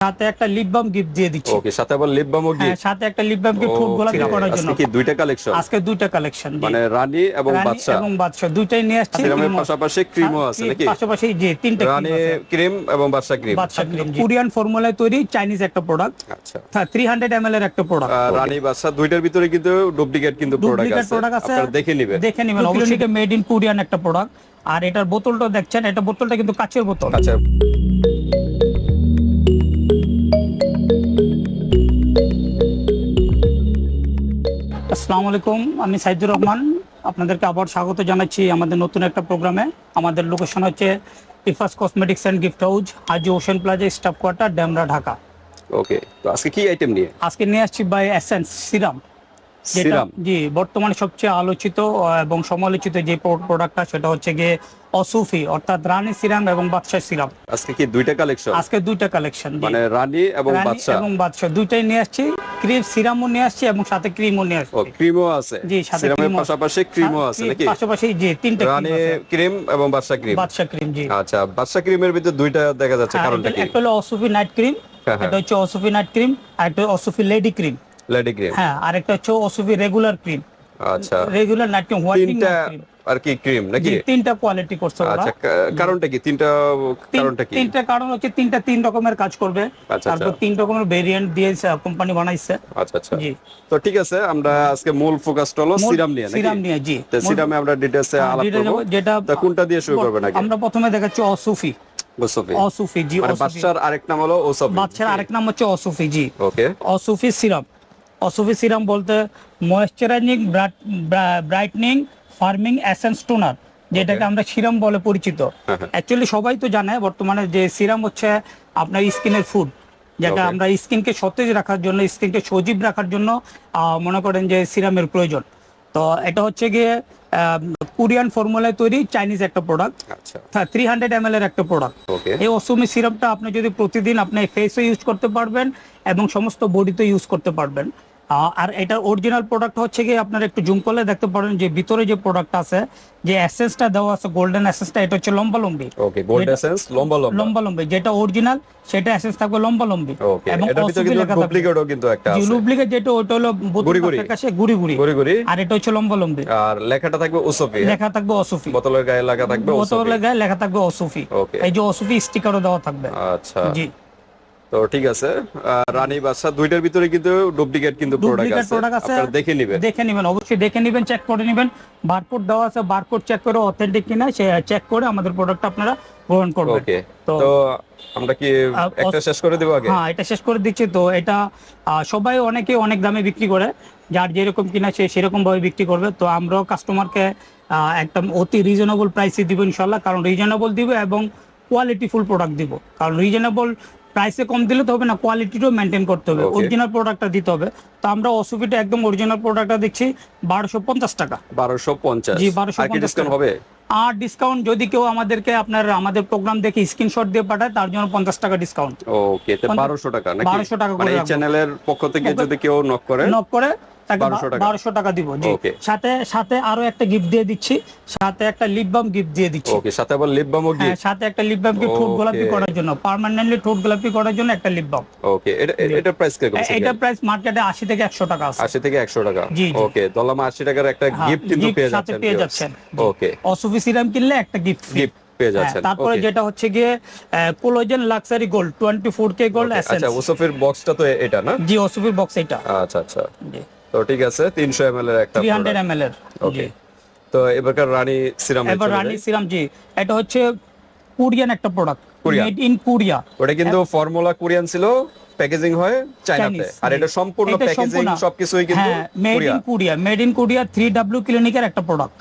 সাথে একটা lip balm gift দিয়ে দিচ্ছি। ওকে সাথে আবার লিপ বামও হ্যাঁ গিফট সাথে একটা লিপ বাম গিফট ফুড গোলাপি করার জন্য। আজকে দুইটা কালেকশন আজকে দুইটা কালেকশন মানে রানী এবং বাদশা এবং বাদশা দুইটাই নিয়ে আসছি। সিরামের পাশাপাশি ক্রিমও আছে হ্যাঁ, নাকি? পাশাপাশি যে তিনটা রানী ক্রিম এবং Badsha cream Badsha cream Korean ফর্মুলায় তৈরি চাইনিজ একটা প্রোডাক্ট আচ্ছা। থ্রি হান্ড্রেড এম এর একটা প্রোডাক্ট রানী বাদশা দুইটার ভিতরে কিন্তু ডুপ্লিকেট কিন্তু প্রোডাক্ট আছে। প্রোডাক্ট আছে। আপনারা দেখে নেবেন। দেখে নেবেন। অবশ্যই মেড ইন কোরিয়ান একটা প্রোডাক্ট আর এটার বোতলটা দেখছেন এটা বোতলটা কিন্তু কাচের বোতল। আচ্ছা আসসালামু আলাইকুম আমি সাইদুর রহমান। আপনাদেরকে আবার স্বাগত জানাচ্ছি আমাদের নতুন একটা প্রোগ্রামে। আমাদের লোকেশন হচ্ছে Ifas cosmetics and gift house Haji ocean plaza staff quarter Demra Dhaka. Okay তো আজকে কি আইটেম নিয়ে? আজকে নিয়ে আসছি বাই এসেন্স সিরাম যেটা সিরাম। জি বর্তমানে সবচেয়ে আলোচিত এবং সমালোচিত যে প্রোডাক্টটা সেটা হচ্ছে গিয়ে অসুফি অর্থাৎ রানী সিরাম এবং বাদশাহ সিরাম। আজকে কি দুইটা কালেকশন আজকে দুইটা কালেকশন মানে রানী এবং রানী বাদশা এবং বাদশাহ দুইটাই নিয়ে আসছি। ক্রিম সিরামও নিয়ে আসছি এবং সাথে ক্রিমও নিয়ে আসছি। ও ক্রিমও আছে। জি, সাথে ও- পাশাপাশি ক্রিমও আছে নাকি? পাশাপাশি যে তিনটা রানী ক্রিম এবং বাদশা ক্রিম বাদশা ক্রিম জি। আচ্ছা বাদশা ক্রিমের ভিতরে দুইটা দেখা যাচ্ছে হ্যাঁ, কারণটা কি? একটা হলো অসুফি নাইট ক্রিম হ্যাঁ, হ্যাঁ। এটা হচ্ছে অসুফি নাইট ক্রিম আর একটা অসুফি লেডি ক্রিম লেডি ক্রিম? হ্যাঁ আর একটা হচ্ছে অসুফি রেগুলার ক্রিম আচ্ছা। রেগুলার হোয়াইটিং তিনটা ক্রিম আর কি ক্রিম নাকি? তিনটা কোয়ালিটি করছে ওরা। আচ্ছা কারণটা কি? তিনটা তিন- কারণটা কি? তিনটা কারণ হচ্ছে তিনটা তিন রকমের কাজ করবে। আচ্ছা, তারপর আচ্ছা। তিন রকমের ভেরিয়েন্ট দিয়ে কোম্পানি বানাইছে। আচ্ছা আচ্ছা। জি। তো ঠিক আছে আমরা আজকে মূল ফোকাসটা হলো সিরাম নিয়ে সিরাম নিয়ে জি। তো সিরামে আমরা ডিটেইলসে হ্যাঁ, আলাপ করব। যেটা কোনটা দিয়ে শুরু করবেন আগে আমরা প্রথমে দেখাচ্ছি অসুফি মুস্তফি অসুফি জি মানে অসুফি বাদশার আরেক নাম হলো ওসফি বাচ্চার আরেক নাম হচ্ছে অসুফি জি। ওকে অসুফি সিরাম। অসুফি সিরাম বলতে moisturising brightening firming essence toner যেটাকে আমরা সিরাম বলে পরিচিত। হ্যাঁ, হ্যাঁ। অ্যাকচুয়ালি সবাই তো জানে বর্তমানে যে সিরাম হচ্ছে আপনার স্কিনের ফুড যেটা আমরা স্কিনকে সতেজ রাখার জন্য স্কিনকে সজীব রাখার জন্য মনে করেন যে সিরামের প্রয়োজন। তো এটা হচ্ছে গিয়ে কোরিয়ান ফর্মুলায় তৈরি চাইনিজ একটা প্রোডাক্ট থ্রি হান্ড্রেড এম এর একটা প্রোডাক্ট এই অসুমি সিরাপটা আপনি যদি প্রতিদিন আপনি ফেসে ইউজ করতে পারবেন এবং সমস্ত বডিতে ইউজ করতে পারবেন। আর এটার অরিজিনাল প্রোডাক্ট হচ্ছে কি আপনার একটু জুম করলে দেখতে পারেন যে ভিতরে যে প্রোডাক্ট আছে যে এসেন্সটা দেওয়া আছে গোল্ডেন এসেন্সটা এটা হচ্ছে লম্বা লম্বি ওকে গোল্ড এসেন্স লম্বা লম্বা লম্বা লম্বি যেটা অরিজিনাল সেটা এসেন্স থাকবে লম্বা লম্বি ওকে এটার ভিতরে কিন্তু ডুপ্লিকেটও কিন্তু একটা আছে। ডুপ্লিকেট যেটা ওটা হলো বোতল গুড়ি। গুড়ি। কাছে গুড়ি গুড়ি। গুড়ি গুড়ি। আর এটা হচ্ছে লম্বা লম্বি আর লেখাটা থাকবে ওসফি লেখা থাকবে অসুফি বোতলের গায়ে লেখা থাকবে ওসফি। বোতলের গায়ে লেখা থাকবে ওকে এই যে অসুফি স্টিকারও দেওয়া থাকবে। আচ্ছা। জি। তো ঠিক আছে রানী বাদশা দুইটার ভিতরে কিন্তু ডুপ্লিকেট কিন্তু প্রোডাক্ট আছে। আপনারা দেখে নেবেন। দেখে নেবেন অবশ্যই দেখে নেবেন চেক করে নেবেন। বারকোড দেওয়া আছে বারকোড চেক করে অথেন্টিক কিনা সে চেক করে আমাদের প্রোডাক্ট আপনারা গ্রহণ করবেন। তো তো আমরা কি একটা শেষ করে দেবো আগে? হ্যাঁ এটা শেষ করে দিচ্ছি। তো এটা সবাই অনেকে অনেক দামে বিক্রি করে যার যেরকম কিনা সে সেরকম ভাবে বিক্রি করবে। তো আমরাও কাস্টমারকে একদম অতি রিজনেবল প্রাইসে দিব ইনশাল্লাহ কারণ রিজনেবল দিব এবং কোয়ালিটিফুল প্রোডাক্ট দিব। কারণ রিজনেবল প্রাইসে কম দিলে তো হবে না কোয়ালিটিটাও মেনটেন করতে হবে। অরিজিনাল প্রোডাক্টটা দিতে হবে। তো আমরা অসুবিটা একদম অরিজিনাল প্রোডাক্টটা দিচ্ছি বারোশো পঞ্চাশ টাকা। বারোশো পঞ্চাশ। জি, 1250 আর ডিসকাউন্ট হবে? আর ডিসকাউন্ট যদি কেউ আমাদেরকে আপনার আমাদের প্রোগ্রাম দেখে স্ক্রিনশট দিয়ে পাঠায় তার জন্য পঞ্চাশ টাকা ডিসকাউন্ট ওকে পঞ্চাশ- বারোশো টাকা বারোশো 1200 টাকা করে চ্যানেলের পক্ষ থেকে যদি কেউ নক করে? নক করে তাকে বারোশো টাকা। দিব জি। সাথে সাথে আরও একটা গিফট দিয়ে দিচ্ছি সাথে একটা লিপ বাম গিফট দিয়ে দিচ্ছি। ওকে সাথে আবার লিপ বামও হ্যাঁ গিফট সাথে একটা লিপ বাম গিফট ঠোঁট গোলাপি করার জন্য। পার্মানেন্টলি ঠোঁট গোলাপি করার জন্য একটা লিপ বাম ওকে এটা এটা প্রাইস কীরকম এটা প্রাইস মার্কেটে আশি থেকে একশো টাকা আছে। আশি থেকে একশো টাকা। জি, জি। ওকে দলাম আশি টাকার একটা হ্যাঁ, গিফট কিন্তু gift পেয়ে যাচ্ছেন পেয়ে যাচ্ছেন ওকে অসুফি সিরাম কিনলে একটা গিফট গিফট পেয়ে যাচ্ছেন। তারপরে যেটা হচ্ছে গিয়ে collagen luxury gold twenty four K gold আচ্ছা ওসফের বক্সটা তো এটা না? জি অসুফির বক্স এটা আচ্ছা আচ্ছা। তো ঠিক আছে তিনশো এম এর একটা three hundred product। M L এর ওকে তো এবারকার রানী সিরাম এবার রানী সিরাম জি। এটা হচ্ছে কোরিয়ান একটা প্রোডাক্ট মেড ইন কোরিয়া ওটা কিন্তু ফর্মুলা কোরিয়ান ছিল প্যাকেজিং হয় চায়নাতে আর এটা সম্পূর্ণ প্যাকেজিং সবকিছুই কিন্তু made in Korea made in Korea three W ক্লিনিকের একটা প্রোডাক্ট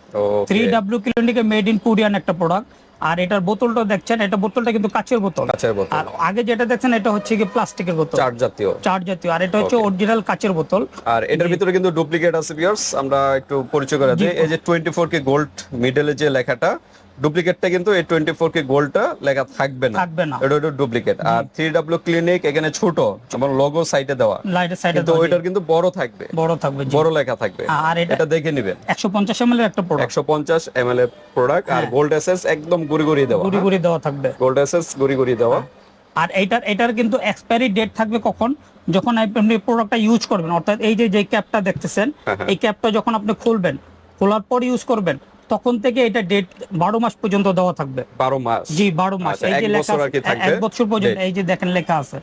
থ্রি ডাব্লিউ ক্লিনিকের মেড ইন কোরিয়ান একটা প্রোডাক্ট আর এটার বোতলটা দেখছেন এটা বোতলটা কিন্তু কাচের বোতল। কাচের বোতল। আর আগে যেটা দেখছেন এটা হচ্ছে কি প্লাস্টিকের বোতল। চার জাতীয়। চার জাতীয়। আর এটা হচ্ছে অরিজিনাল কাচের বোতল। আর এটার ভিতরে কিন্তু ডুপ্লিকেট আছে ভিউয়ার্স আমরা একটু পরিচয় করে দিই। এই যে 24 কে গোল্ড মিডলে যে লেখাটা ডুপ্লিকেটটা কিন্তু এই 24 কে গোল্ডটা লেখা থাকবে না। থাকবে না। এটা হলো ডুপ্লিকেট। আর 3W ক্লিনিক এখানে ছোট যেমন লোগো সাইডে দেওয়া। লাইটের সাইডে কিন্তু ওইটার কিন্তু বড় থাকবে। বড় থাকবে বড় লেখা থাকবে। আর এটা দেখে নেবেন। একশো পঞ্চাশ এম এর একটা প্রোডাক্ট 150 ml এর প্রোডাক্ট আর হ্যাঁ। গোল্ড এসেস একদম গুড়ি গুড়ি দেওয়া। গুড়ি গুড়ি দেওয়া থাকবে। গোল্ড এসেস গুড়ি গুড়ি দেওয়া। আর এটার এটার কিন্তু এক্সপায়ারি ডেট থাকবে কখন? যখন আপনি প্রোডাক্টটা ইউজ করবেন অর্থাৎ এই যে যে ক্যাপটা দেখতেছেন হ্যাঁ, হ্যাঁ। এই ক্যাপটা যখন আপনি খুলবেন খোলার পর ইউজ করবেন তখন থেকে এটা ডেট বারো মাস পর্যন্ত দেওয়া থাকবে। বারো মাস? জি বারো মাস। আচ্ছা, এই যে লেখা এক বছর পর্যন্ত এই যে দেখেন লেখা আছে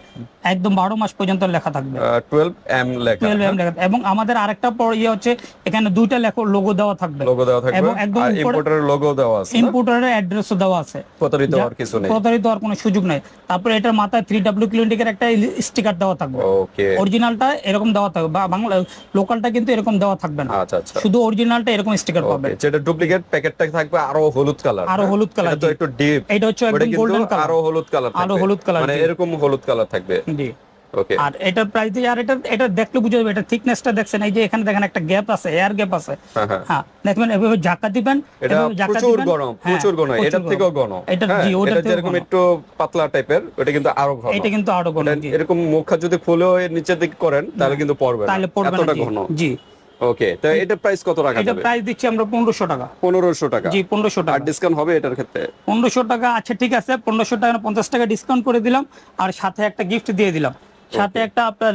একদম বারো মাস পর্যন্ত লেখা থাকবে। টুয়েলভ এম লেখা। 12 M লেখা। এবং আমাদের আরেকটা পর ইয়ে হচ্ছে এখানে দুইটা লেখো লোগো দেওয়া থাকবে। লোগো দেওয়া থাকবে। এবং একদম ইম্পোর্টারের লোগো দেওয়া আছে? ইম্পোর্টারের অ্যাড্রেসও দেওয়া আছে। প্রতারিত হওয়ার কিছু নেই। প্রতারিত হওয়ার কোনো সুযোগ নেই। তারপরে এটার মাথায় থ্রি ডাব্লিউ ক্লিনিকের একটা স্টিকার দেওয়া থাকবে। ওকে অরিজিনালটা এরকম দেওয়া থাকবে। বা বাংলা লোকালটা কিন্তু এরকম দেওয়া থাকবে না। আচ্ছা আচ্ছা। শুধু অরিজিনালটা এরকম স্টিকার পাবে। যেটা ডুপ্লিকেট প্যাকেটটা থাকবে আরও হলুদ কালার আরও হলুদ কালার তো একটু ডিপ এটা হচ্ছে একদম গোল্ডেন কালার আরও হলুদ কালার আরও হলুদ colour, মানে এরকম হলুদ কালার থাকবে। জি। ওকে। আর এটার প্রাইস আর এটা এটা দেখলে বুঝে যাবে এটা থিকনেসটা দেখছেন এই যে এখানে দেখেন একটা গ্যাপ আছে এয়ার গ্যাপ আছে। হ্যাঁ হ্যাঁ। হ্যাঁ দেখবেন এভাবে ঝাঁকা দিবেন এটা প্রচুর দিবেন। গরম হ্যাঁ, প্রচুর গরম এটার। থেকেও গরম। এটা হ্যাঁ, জি এটা যেরকম একটু পাতলা টাইপের ওটা কিন্তু আরও ঘন এটা কিন্তু আরও গরম এরকম মুখা যদি এর নিচের দিকে করেন তাহলে কিন্তু পড়বে না তাহলে পড়বে না এতটা ঘন। জি। ওকে তো এটা প্রাইস কত রাখা এটা প্রাইস দিচ্ছি আমরা পনেরোশো টাকা। পনেরোশো টাকা। জি পনেরোশো আর টাকা ডিসকাউন্ট হবে এটার ক্ষেত্রে? পনেরোশো টাকা আচ্ছা ঠিক আছে পনেরোশো টাকা পঞ্চাশ টাকা ডিসকাউন্ট করে দিলাম আর সাথে একটা গিফট দিয়ে দিলাম। সাথে একটা আপনার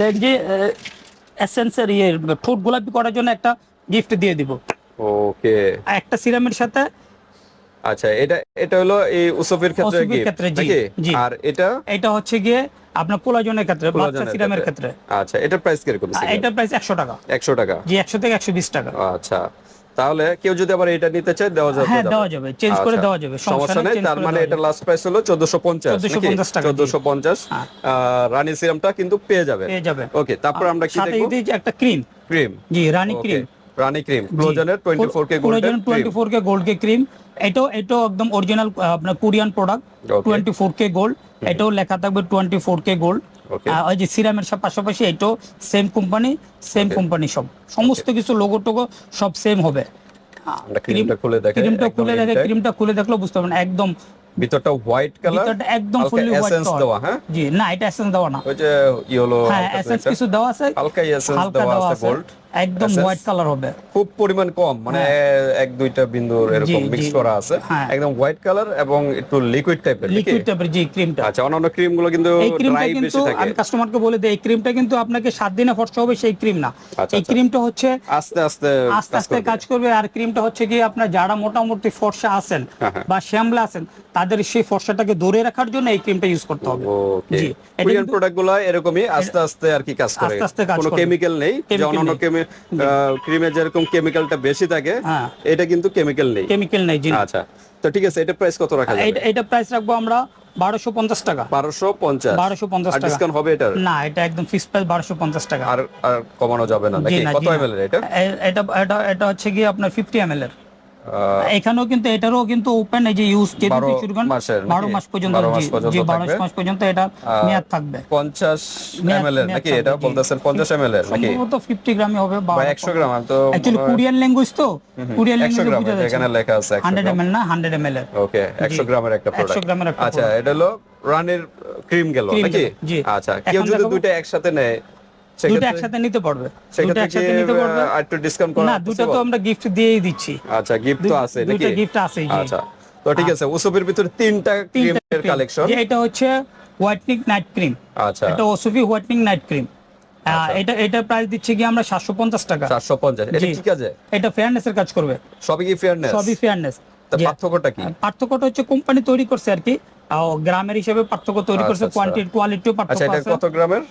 লেগ এসেন্সের ইয়ে ঠোঁট গোলাপি করার জন্য একটা গিফট দিয়ে দিব। ওকে একটা সিরামের সাথে। আচ্ছা এটা এটা হলো এই উসফের ক্ষেত্রে জি। আর এটা? এটা হচ্ছে গিয়ে আপনার কোলাজনের ক্ষেত্রে বাচ্চা সিরামের ক্ষেত্রে। আচ্ছা এটার প্রাইস কীরকম এটা প্রাইস একশো টাকা। একশো টাকা। জি একশো থেকে একশো বিশ টাকা। আচ্ছা তাহলে কেউ যদি আবার এটা নিতে চায় দেওয়া যাবে হ্যাঁ দেওয়া যাবে চেঞ্জ করে আচ্ছা। দেওয়া যাবে সমস্যা নেই তার মানে এটা লাস্ট প্রাইস হলো চোদ্দশো পঞ্চাশ 1450 টাকা, জি। চোদ্দশো পঞ্চাশ। হ্যাঁ। রানী সিরামটা কিন্তু পেয়ে যাবে। পেয়ে যাবে। ওকে তারপর আমরা কি সাথে একটা ক্রিম ক্রিম জি Rani cream Rani cream. গ্লোজনের twenty four K golden twenty four K gold K cream এটাও এটাও একদম অরিজিনাল আপনার কোরিয়ান প্রোডাক্ট গোল্ড এটাও লেখা থাকবে গোল্ড ওই যে সিরামের সব পাশাপাশি এটাও সেম কোম্পানি সেম কোম্পানি সব। সমস্ত কিছু লোগো টোগো সব সেম হবে। ক্রিমটা খুলে দেখে ক্রিমটা খুলে দেখে ক্রিমটা খুলে দেখলেও বুঝতে পারবেন একদম ভিতরটা হোয়াইট কালার ভিতরটা একদম ফুললি হোয়াইট এসেন্স দেওয়া হ্যাঁ? জি না এটা এসেন্স দেওয়া না। ওই যে ইয়েলো হ্যাঁ এসেন্স কিছু দেওয়া আছে হালকা এসেন্স দেওয়া আছে গোল্ড একদম হোয়াইট কালার হবে। খুব পরিমাণ কম মানে এক দুইটা বিন্দুর এরকম মিক্স করা আছে। হ্যাঁ। একদম হোয়াইট কালার এবং একটু লিকুইড টাইপের লিকুইড টাইপের জি ক্রিমটা আচ্ছা অন্যান্য ক্রিমগুলো কিন্তু এই ক্রিমটা কিন্তু আমি কাস্টমারকে বলে দিই এই ক্রিমটা কিন্তু আপনাকে সাত দিনে ফর্সা হবে সেই ক্রিম না। আচ্ছা, এই আচ্ছা। ক্রিমটা হচ্ছে আস্তে আস্তে আস্তে আস্তে কাজ করবে আর ক্রিমটা হচ্ছে কি আপনার যারা মোটামুটি ফর্সা আছেন হ্যাঁ, হ্যাঁ। বা শ্যামলা আছেন তাদের সেই ফর্সাটাকে ধরে রাখার জন্য এই ক্রিমটা ইউজ করতে হবে। জি এটা কোরিয়ান কিন্তু- প্রোডাক্টগুলো এরকমই আস্তে আস্তে আর কি কাজ করে। আস্তে আস্তে কাজ কোনো কেমিক্যাল নেই যে অন্যান্য। ক্রিমে যেরকম কেমিক্যালটা বেশি থাকে হ্যাঁ। এটা কিন্তু কেমিক্যাল নেই। কেমিক্যাল নেই জি। আচ্ছা তো ঠিক আছে এটা প্রাইস কত রাখা যাবে? এটা- এটা প্রাইস রাখব আমরা বারোশো পঞ্চাশ টাকা। বারোশো পঞ্চাশ। বারোশো পঞ্চাশ আর টাকা। ডিসকাউন্ট হবে এটার? না এটা একদম ফিক্স প্রাইস বারোশো পঞ্চাশ টাকা। আর আর কমানো যাবে না নাকি? কত এমএল এটা? এটা এটা এটা হচ্ছে কি আপনার ফিফটি এম এর। এখানেও কিন্তু এটারও কিন্তু ওপেন এই যে ইউজ শুরু করেন বারো মাস পর্যন্ত জি বারো মাস পর্যন্ত এটা মেয়াদ থাকবে। পঞ্চাশ এর নাকি? এটা বলতেছেন পঞ্চাশ এর নাকি? সম্ভবত ফিফটি গ্রামই হবে বা একশো গ্রাম তো অ্যাকচুয়ালি কোরিয়ান ল্যাঙ্গুয়েজ তো? কোরিয়ান ল্যাঙ্গুয়েজে গ্রাম বোঝা যাচ্ছে। এখানে লেখা আছে হান্ড্রেড এম না হান্ড্রেড এম এর। ওকে একশো গ্রামের একটা প্রোডাক্ট গ্রামের একটা আচ্ছা এটা হলো রানের ক্রিম গেল নাকি? আচ্ছা কেউ যদি দুইটা একসাথে নেয় দুটো একসাথে নিতে পারবে দুটো একসাথে নিতে পারবে আহ, একটু ডিসকাউন্ট করা না দুটো তো আমরা গিফট দিয়েই দিচ্ছি। আচ্ছা গিফট তো আছে নাকি? দুইটা গিফট আছে আচ্ছা তো ঠিক আছে উসুফের ভিতরে তিনটা তিনটা ক্রিমের কালেকশন এটা হচ্ছে হোয়াইটনিং নাইট ক্রিম আচ্ছা। এটা হোয়াইটনিং নাইট ক্রিম এটা এটা প্রাইস দিচ্ছে কি আমরা সাতশো পঞ্চাশ টাকা। চারশো পঞ্চাশ। এটা জি। কি কাজে এটা ফেয়ারনেস এর কাজ করবে। সবই কি ফেয়ারনেস সবই ফেয়ারনেস পার্থক্যটা কি? পার্থক্যটা হচ্ছে কোম্পানি তৈরি করছে আর কি। গ্রামের হিসেবে পার্থক্য তৈরি আচ্ছা, করছে আচ্ছা। কোয়ান্টিটি কোয়ালিটিও আচ্ছা পার্থক্য আছে। কত গ্রামের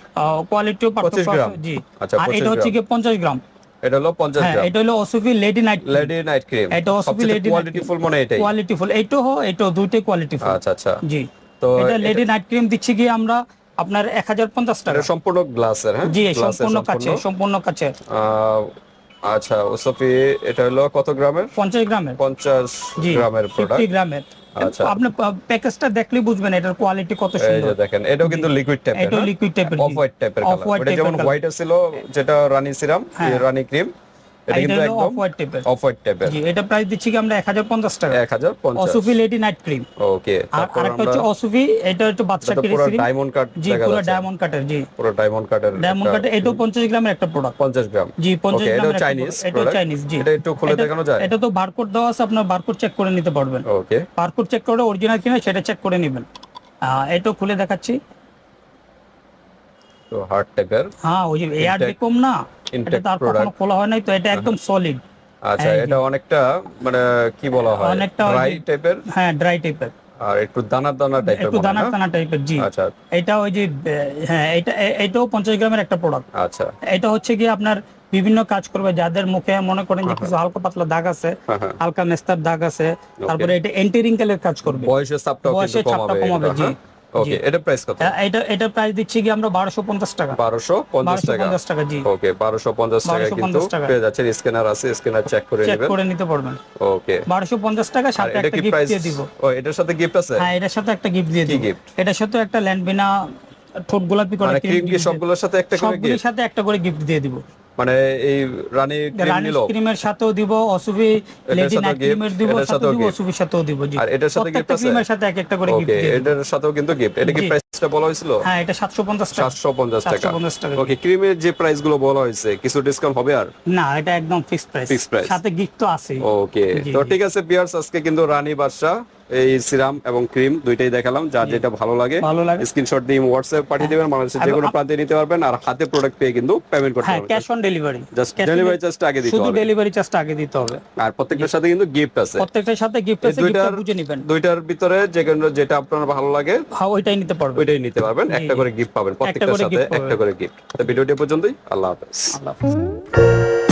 কোয়ালিটিও পার্থক্য আছে জি। আচ্ছা, আর এটা হচ্ছে কি পঞ্চাশ গ্রাম। এটা হলো পঞ্চাশ গ্রাম। এটা হলো ওসুফি lady night lady night cream এটা ওসুফি লেডি কোয়ালিটি ফুল মনে এটাই। কোয়ালিটি ফুল এইটাও হো দুইটাই কোয়ালিটি আচ্ছা আচ্ছা। জি। তো এটা লেডি নাইট ক্রিম দিচ্ছি কি আমরা আপনার এক হাজার পঞ্চাশ টাকা। সম্পূর্ণ গ্লাসের হ্যাঁ? জি সম্পূর্ণ কাছে সম্পূর্ণ। কাছে আচ্ছা ওসপি এটা হলো কত গ্রামের? পঞ্চাশ গ্রামের। পঞ্চাশ জি গ্রামের প্রোডাক্ট 50 গ্রামের। আচ্ছা। আপনি প্যাকেজটা দেখলে বুঝবেন এটার কোয়ালিটি কত এই সুন্দর। যে দেখেন এটাও কিন্তু লিকুইড টাইপের এটা লিকুইড টাইপের অফ হোয়াইট টাইপের কালার এটা যেমন হোয়াইট ছিল যেটা রানী সিরাম হ্যাঁ। রানী ক্রিম এটা এটা কিন্তু একদম অফ হোয়াইট টাইপের অফ হোয়াইট টাইপের জি এটা প্রাইস দিচ্ছি কি আমরা এক হাজার পঞ্চাশ টাকা। এক হাজার পঞ্চাশ। অসুফি লেডি নাইট ক্রিম ওকে আর আরেকটা হচ্ছে অসুফি এটা হচ্ছে বাদশা এটা পুরো ডায়মন্ড কাট জি পুরো ডায়মন্ড কাটের জি। পুরো ডায়মন্ড কাটের ডায়মন্ড কাটের এটাও পঞ্চাশ গ্রামের একটা প্রোডাক্ট গ্রাম। জি পঞ্চাশ ওকে এটাও চাইনিজ product। চাইনিজ জি। এটা একটু খুলে এটা- দেখানো যায়? এটা তো বারকোড দেওয়া আছে আপনার বারকোড চেক করে নিতে পারবেন। ওকে বারকোড চেক করে অরিজিনাল কিনা সেটা চেক করে নেবেন। এটাও খুলে দেখাচ্ছি। তো টাইপের হ্যাঁ ওই যে এয়ার Intact- না? খোলা হয় নাই তো এটা একদম সলিড আচ্ছা এটা অনেকটা মানে কি বলা হয় অনেকটা ড্রাই টাইপের হ্যাঁ ড্রাই টাইপের আর একটু দানা দানা টাইপের একটু দানা দানা টাইপের জি। আচ্ছা। এটা ওই যে হ্যাঁ এটা এটাও গ্রামের একটা প্রোডাক্ট আচ্ছা। এটা হচ্ছে কি আপনার বিভিন্ন কাজ করবে যাদের মুখে মনে করেন যে কিছু হালকা পাতলা দাগ আছে হ্যাঁ, হ্যাঁ। হালকা মেস্তার দাগ আছে তারপরে এটা এন্টি রিঙ্কেলের কাজ করবে। বয়সের চাপটা কমাবে, জি, ওকে এটা প্রাইস কত? এটা এটা প্রাইস দিচ্ছি কি আমরা বারোশো পঞ্চাশ টাকা। বারোশো পঞ্চাশ বারোশো টাকা পঞ্চাশ টাকা। জি। ওকে বারোশো পঞ্চাশ টাকা কিন্তু পেয়ে যাচ্ছে স্ক্যানার আছে স্ক্যানার চেক করে চেক করে নিতে পারবেন। ওকে বারোশো পঞ্চাশ টাকা সাথে একটা গিফট দিয়ে দিব। ও এটার সাথে গিফট আছে? হ্যাঁ এটার সাথে একটা গিফট দিয়ে দিব। এটার সাথে একটা ল্যান্ডবিনা ঠোঁট গোলাপি করে মানে ক্রিম সবগুলোর সাথে একটা করে সবগুলির গিফট সাথে একটা করে গিফট দিয়ে দিব। মানে এই রানী ক্রিম নিল? ক্রিমের সাথেও দিব অসুবি লেডি নাইট ক্রিমের দিব সাথেও দিব। অসুবির সাথেও দিব জি আর এটার সাথে আছে? ক্রিমের সাথে এক একটা করে গিফট ওকে এটার সাথেও কিন্তু গিফট এটা কি প্রাইসটা বলা হয়েছিল? হ্যাঁ এটা সাতশো পঞ্চাশ টাকা। সাতশো পঞ্চাশ টাকা। 750 টাকা। ওকে ক্রিমের যে প্রাইসগুলো বলা হয়েছে কিছু ডিসকাউন্ট হবে আর? না এটা একদম ফিক্সড প্রাইস। সাথে গিফট তো আছে ওকে তো ঠিক আছে পিয়ার্স আজকে কিন্তু রানী বাদশা এই সিরাম এবং ক্রিম দুইটাই দেখালাম যার যেটা ভালো লাগে। স্ক্রিনশট দিয়ে হোয়াটসঅ্যাপ পাঠিয়ে দিবেন বাংলাদেশের যে কোনো প্রান্তে নিতে পারবেন আর হাতে প্রোডাক্ট পেয়ে কিন্তু পেমেন্ট করতে হ্যাঁ পারবেন। Cash on delivery just delivery চার্জটা আগে দিতে শুধু হবে। ডেলিভারি চার্জটা আগে দিতে হবে। আর প্রত্যেকটার সাথে কিন্তু গিফট আছে। প্রত্যেকটার সাথে গিফট আছে গিফটটা বুঝে নেবেন। দুইটার ভিতরে যে কোনো যেটা আপনার ভালো লাগে হ্যাঁ ওইটাই নিতে পারবেন। ওইটাই নিতে পারবেন। একটা করে গিফট পাবেন প্রত্যেকটার সাথে একটা করে গিফট তো ভিডিওটি পর্যন্তই আল্লাহ হাফেজ। আল্লাহ হাফেজ।